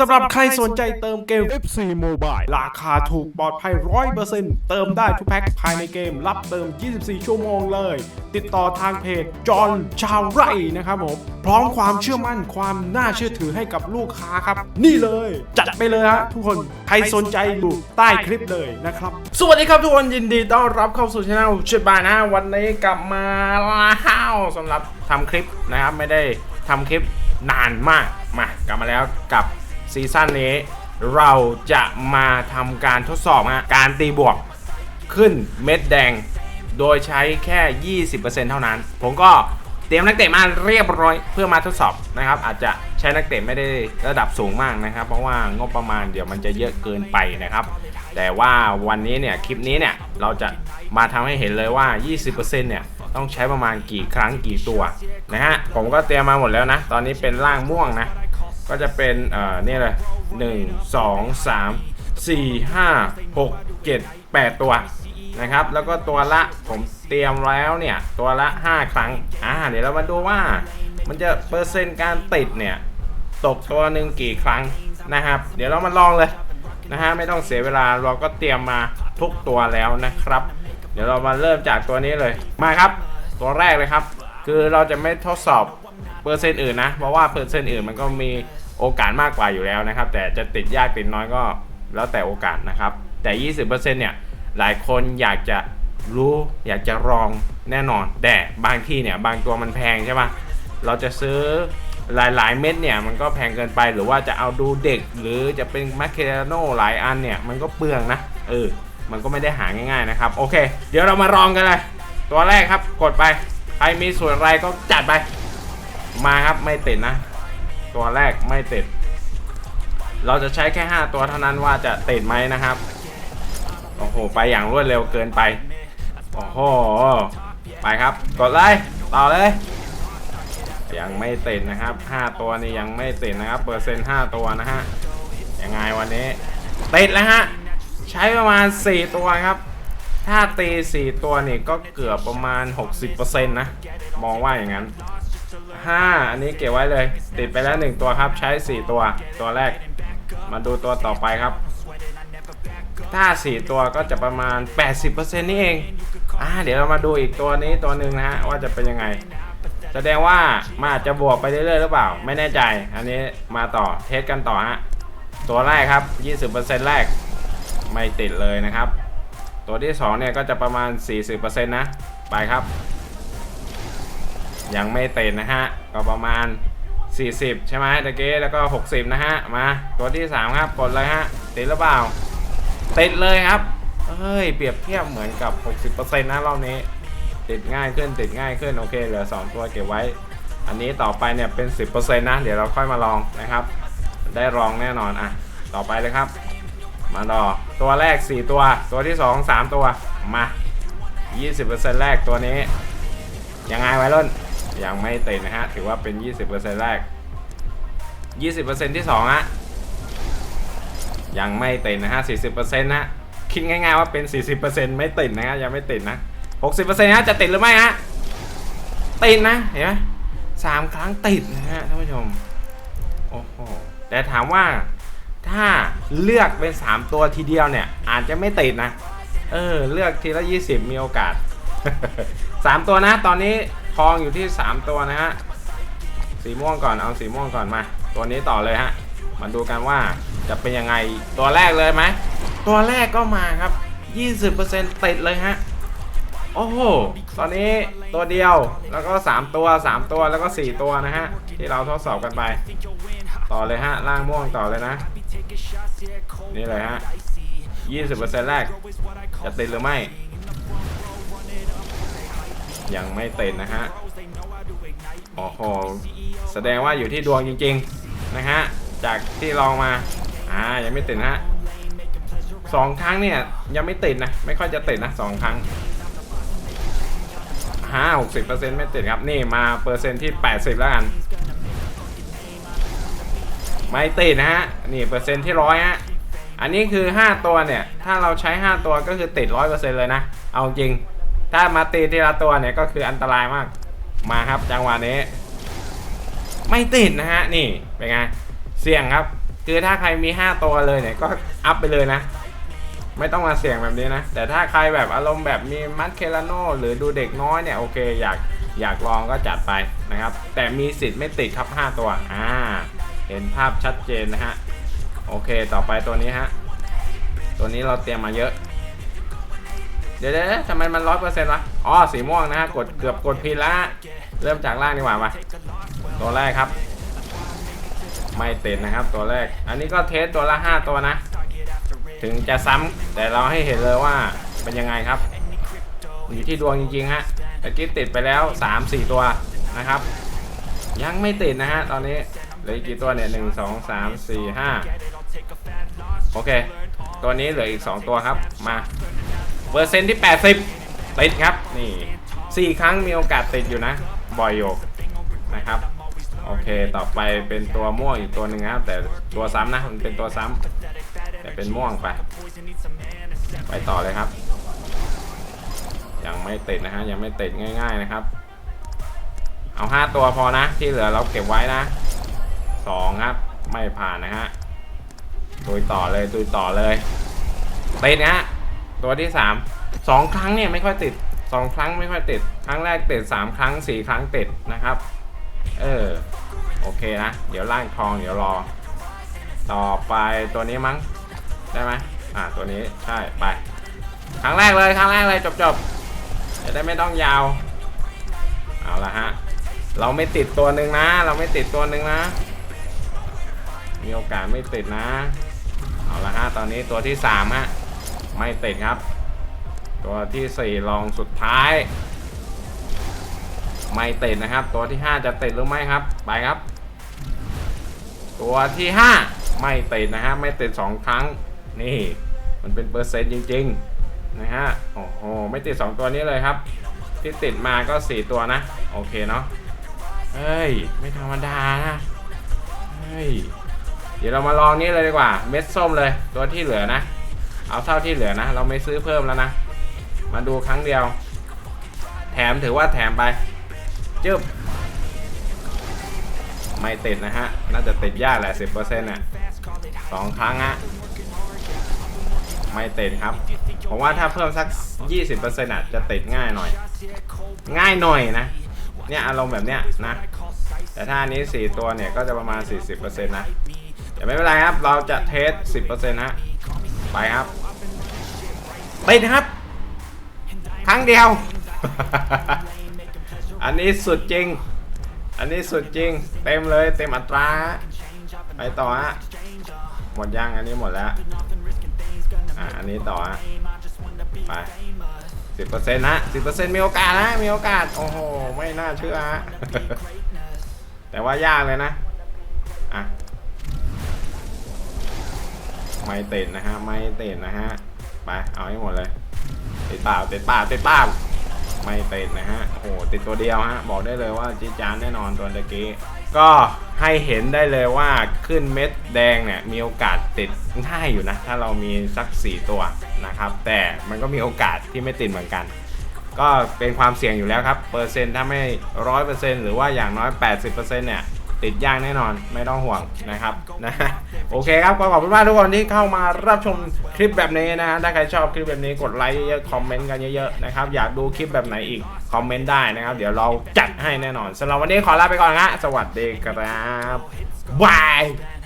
สำหรับใครสนใจเติมเกม FC Mobile ราคาถูกปลอดภัย 100%เติมได้ทุกแพ็คภายในเกม รับเติม 24 ชั่วโมงเลย ติดต่อทางเพจจอห์นชาวไร่นะครับผม พร้อมความเชื่อมั่นความน่าเชื่อถือให้กับลูกค้าครับ นี่เลย จัดไปเลยฮะทุกคนใครสนใจอยู่ใต้คลิปเลยนะครับ สวัสดีครับทุกคนยินดีต้อนรับเข้าสู่ช่องชิบานะวันนี้กลับมาแล้วสำหรับทำคลิปนะครับไม่ได้ทำคลิปนานมากมากลับมาแล้วกับ ซีซั่นนี้ เราจะมาทำการทดสอบฮะการตีบวกขึ้นเม็ดแดง โดยใช้แค่ 20%เท่านั้น ผมก็เตรียมนักเตะมาเรียบร้อยเพื่อมาทดสอบนะครับ อาจจะใช้นักเตะไม่ได้ระดับสูงมากนะครับ เพราะว่างบประมาณเดี๋ยวมันจะเยอะเกินไปนะครับ แต่ว่าวันนี้เนี่ยคลิปนี้เนี่ยเราจะมาทำให้เห็นเลยว่า 20%เนี่ยต้องใช้ประมาณกี่ครั้งกี่ตัวนะฮะผมก็เตรียมมาหมดแล้วนะ ตอนนี้เป็นร่างม่วงนะ ก็จะเป็นเอ่อนี่เลย1 2 3 4 5 6 7 8ตัวนะครับ แล้วก็ตัวละผมเตรียมแล้วเนี่ย ตัวละ 5 ครั้ง อ่า เดี๋ยวเรามาดูว่า มันจะเปอร์เซ็นต์การติดเนี่ย ตกตัวหนึ่งกี่ครั้งนะครับ เดี๋ยวเรามาลองเลยนะฮะ ไม่ต้องเสียเวลา เราก็เตรียมมาทุกตัวแล้วนะครับ เดี๋ยวเรามาเริ่มจากตัวนี้เลย มาครับ ตัวแรกเลยครับ คือเราจะไม่ทดสอบ เปอร์เซ็นต์อื่นนะเพราะว่าเปอร์เซ็นต์อื่นมันก็มีโอกาสมากกว่าอยู่แล้วนะครับ แต่จะติดยากติดน้อยก็แล้วแต่โอกาสนะครับ แต่ 20%เนี่ยหลายคนอยากจะรู้อยากจะลองแน่นอน แต่บางที่เนี่ยบางตัวมันแพงใช่ปะเราจะซื้อหลายๆ เม็ดเนี่ยมันก็แพงเกินไปหรือว่าจะเอาดูเด็ก หรือจะเป็นมคเคราโนหลายอันเนี่ยมันก็เปลืองนะเออมันก็ไม่ได้หาง่ายๆนะครับ โอเค เดี๋ยวเรามาลองกันเลย ตัวแรกครับกดไปใครมีส่วนอะไรก็จัดไป มาครับไม่ติดนะ ตัวแรกไม่ติด เราจะใช้แค่ 5 ตัวเท่านั้นว่าจะติดไหมนะครับ โอ้โห ไปอย่างรวดเร็วเกินไป โอ้โห ไปครับ กดเลยต่อเลย ยังไม่ติดนะครับ 5 ตัวนี้ยังไม่ติดนะครับ เปอร์เซ็นต์5ตัวนะฮะ ยังไงวันนี้ ติดแล้วฮะ ใช้ประมาณ 4 ตัวครับถ้าตี 4 ตัวนี่ก็เกือบประมาณ 60%นะ มองว่าอย่างนั้น 5 อันนี้เก็บไว้เลย ติดไปแล้ว 1 ตัวครับใช้ 4 ตัวตัวแรก มาดูตัวต่อไปครับ ถ้า 4 ตัวก็จะประมาณ 80%นี่เองอ่าเดี๋ยวเรามาดูอีกตัวนี้ตัวหนึ่งนะฮะว่าจะเป็นยังไง แสดงว่ามันอาจจะบวกไปเรื่อยๆหรือเปล่า ไม่แน่ใจ อันนี้มาต่อเทสกันต่อฮะตัวแรกครับ 20%แรกไม่ติดเลยนะครับ ตัวที่2เนี่ยก็จะประมาณ 40%นะไปครับ ยังไม่ติดนะฮะ ก็ประมาณ 40 ใช่ไหมตะเกี้แล้วก็ 60 นะฮะ มาตัวที่ 3 ครับกดเลยฮะ ติดหรือเปล่า ติดเลยครับ เฮ้ย เปรียบเทียบเหมือนกับ 60%นะรอบนี้ ติดง่ายขึ้นติดง่ายขึ้น โอเค เหลือ 2 ตัวเก็บไว้ อันนี้ต่อไปเนี่ยเป็น 10%นะ เดี๋ยวเราค่อยมาลองนะครับ ได้ลองแน่นอนอะ ต่อไปเลยครับ มาต่อตัวแรก 4 ตัว ตัวที่ 2 3 ตัวมา 20%แรกตัวนี้ยังไงไวรุ่น ยังไม่ติดนะฮะ ถือว่าเป็น 20%แรก 20%ที่2ฮะยังไม่ติดนะฮะ 40%นะคิดง่ายๆว่าเป็น 40%ไม่ติดนะฮะ ยังไม่ติดนะ 60%ฮะ จะติดหรือไม่ฮะ ติดนะ เห็นไหมสามครั้งติดนะฮะท่านผู้ชม โอ้โห แต่ถามว่าถ้าเลือกเป็น 3 ตัวทีเดียวเนี่ย อาจจะไม่ติดนะ เออ เลือกทีละ 20 มีโอกาส 3 ตัวนะ ตอนนี้ ทองอยู่ที่ 3 ตัวนะฮะ สีม่วงก่อน เอาสีม่วงก่อนมา ตัวนี้ต่อเลยฮะ มาดูกันว่าจะเป็นยังไง ตัวแรกเลยไหม ตัวแรกก็มาครับ 20%ติดเลยฮะ โอ้โห ตอนนี้ตัวเดียว แล้วก็ 3 ตัว 3 ตัว แล้วก็ 4 ตัวนะฮะ ที่เราทดสอบกันไป ต่อเลยฮะ ล่างม่วงต่อเลยนะ นี่เลยฮะ 20%แรก จะติดหรือไม่ ยังไม่ติดนะฮะโอ้โหแสดงว่าอยู่ที่ดวงจริงๆนะฮะจากที่ลองมาอ่ายังไม่ติดนะฮะสองครั้งเนี่ยยังไม่ติดนะไม่ค่อยจะติดนะสองครั้งห้าหกสิบเปอร์เซ็นต์ไม่ติดครับนี่มาเปอร์เซ็นต์ที่แปดสิบแล้วกันไม่ติดนะฮะนี่เปอร์เซ็นต์ที่ร้อยฮะอันนี้คือ5ตัวเนี่ยถ้าเราใช้5ตัวก็คือติด100%เลยนะเอาจริง ถ้ามาตีทีละตัวเนี่ยก็คืออันตรายมาก มาครับจังหวะนี้ ไม่ติดนะฮะ นี่เป็นไง เสี่ยงครับ คือถ้าใครมี 5 ตัวเลยเนี่ยก็อัพไปเลยนะ ไม่ต้องมาเสี่ยงแบบนี้นะ แต่ถ้าใครแบบอารมณ์แบบมีมัดเคลาโนหรือดูเด็กน้อยเนี่ยโอเคอยากอยากลองก็จัดไปนะครับ แต่มีสิทธิ์ไม่ติดครับ 5 ตัว อ่า เห็นภาพชัดเจนนะฮะ โอเค ต่อไปตัวนี้ฮะ ตัวนี้เราเตรียมมาเยอะ เดี๋ยวๆทำไมมันร้อยเปอร์เซ็นต์วะ อ๋อ สีม่วงนะฮะ กดเกือบกดผิดละ เริ่มจากล่างดีกว่ามาตัวแรกครับ ไม่ติดนะครับตัวแรก อันนี้ก็เทสตัวละ 5 ตัวนะ ถึงจะซ้ำแต่เราให้เห็นเลยว่าเป็นยังไงครับ อยู่ที่ดวงจริงๆฮะตะกี้ติดไปแล้ว 3-4 ตัวนะครับ ยังไม่ติดนะฮะตอนนี้เหลืออีกกี่ตัวเนี่ยหนึ่งสองสามสี่ห้าโอเค ตัวนี้เหลืออีก 2 ตัวครับมา เปอร์เซ็นต์ที่ 80 ติดครับ นี่ 4 ครั้งมีโอกาสติดอยู่นะบอยโยนะครับ โอเคต่อไปเป็นตัวม่วงอีกตัวหนึ่งครับ แต่ตัวซ้ำนะ มันเป็นตัวซ้ำแต่เป็นม่วงไป ไปต่อเลยครับ ยังไม่ติดนะฮะ ยังไม่ติดง่าย ๆนะครับ เอาห้าตัวพอนะ ที่เหลือเราเก็บไว้นะสองครับ ไม่ผ่านนะฮะตุยต่อเลยตุยต่อเลยติดนะฮะ ตัวที่สามสองครั้งเนี่ยไม่ค่อยติดสองครั้งไม่ค่อยติด ครั้งแรกติดสามครั้งสี่ครั้งติดนะครับ เออ โอเคนะ เดี๋ยวล่างทองเดี๋ยวรอ ต่อไปตัวนี้มั้ง ได้ไหมอ่าตัวนี้ใช่ไป ครั้งแรกเลยครั้งแรกเลยจบจบจะได้ไม่ต้องยาว เอาละฮะ เราไม่ติดตัวหนึ่งนะ เราไม่ติดตัวหนึ่งนะ มีโอกาสไม่ติดนะ เอาละฮะ ตอนนี้ตัวที่สามฮะ ไม่ติดครับ ตัวที่สี่ลองสุดท้าย ไม่ติดนะครับ ตัวที่ 5 จะติดหรือไม่ครับ ไปครับ ตัวที่ 5 ไม่ติดนะฮะ ไม่ติด 2 ครั้ง นี่ มันเป็นเปอร์เซ็นต์จริง ๆ นะฮะ โอ้โห ไม่ติด 2 ตัวนี้เลยครับ ที่ติดมาก็ 4 ตัวนะ โอเคเนาะ เฮ้ย ไม่ธรรมดานะ เฮ้ย เดี๋ยวเรามาลองนี้เลยดีกว่า เม็ดส้มเลย ตัวที่เหลือนะ เอาเท่าที่เหลือนะ เราไม่ซื้อเพิ่มแล้วนะ มาดูครั้งเดียว แถมถือว่าแถมไปจึ๊บไม่ติดนะฮะ น่าจะติดยากแหละสิบเปอร์เซ็นต์น่ะสองครั้งฮะ ไม่ติดครับ ผมว่าถ้าเพิ่มสัก 20%อะจะติดง่ายหน่อย ง่ายหน่อยนะ เนี่ยอารมณ์แบบเนี้ยนะ แต่ถ้าอันนี้ 4 ตัวเนี่ยก็จะประมาณ 40%นะ แต่ไม่เป็นไรครับ เราจะเทส 10%ฮะไปครับ ติดครับ ครั้งเดียว อันนี้สุดจริง อันนี้สุดจริง เต็มเลยเต็มอัตรา ไปต่อฮะ หมดยังอันนี้หมดแล้ว อะอันนี้ต่อฮะ ไปสิบเปอร์เซ็นต์นะสิบเปอร์เซ็นต์มีโอกาสนะ มีโอกาส โอ้โห ไม่น่าเชื่อฮะ แต่ว่ายากเลยนะ อะ ไม่เติดนะฮะ ไม่เติดนะฮะ ไปเอาให้หมดเลยติดป่าติดป่าติดป่าไม่ติดนะฮะโอ้โหติดตัวเดียวฮะบอกได้เลยว่าจีจานแน่นอนตัวตะกี้ก็ให้เห็นได้เลยว่าขึ้นเม็ดแดงเนี่ยมีโอกาสติดง่ายอยู่นะ ถ้าเรามีสัก 4 ตัวนะครับ แต่มันก็มีโอกาสที่ไม่ติดเหมือนกัน ก็เป็นความเสี่ยงอยู่แล้วครับ เปอร์เซ็นต์ถ้าไม่ร้อยเปอร์เซ็นต์หรือว่าอย่างน้อย 80%เนี่ย ติดยากแน่นอนไม่ต้องห่วงนะครับนะโอเคครับขอขอบคุณมากทุกคนที่เข้ามารับชมคลิปแบบนี้นะฮะถ้าใครชอบคลิปแบบนี้กดไลค์เยอะๆคอมเมนต์กันเยอะๆนะครับอยากดูคลิปแบบไหนอีกคอมเมนต์ได้นะครับ เดี๋ยวเราจัดให้แน่นอนสำหรับวันนี้ขอลาไปก่อนนะสวัสดีครับบาย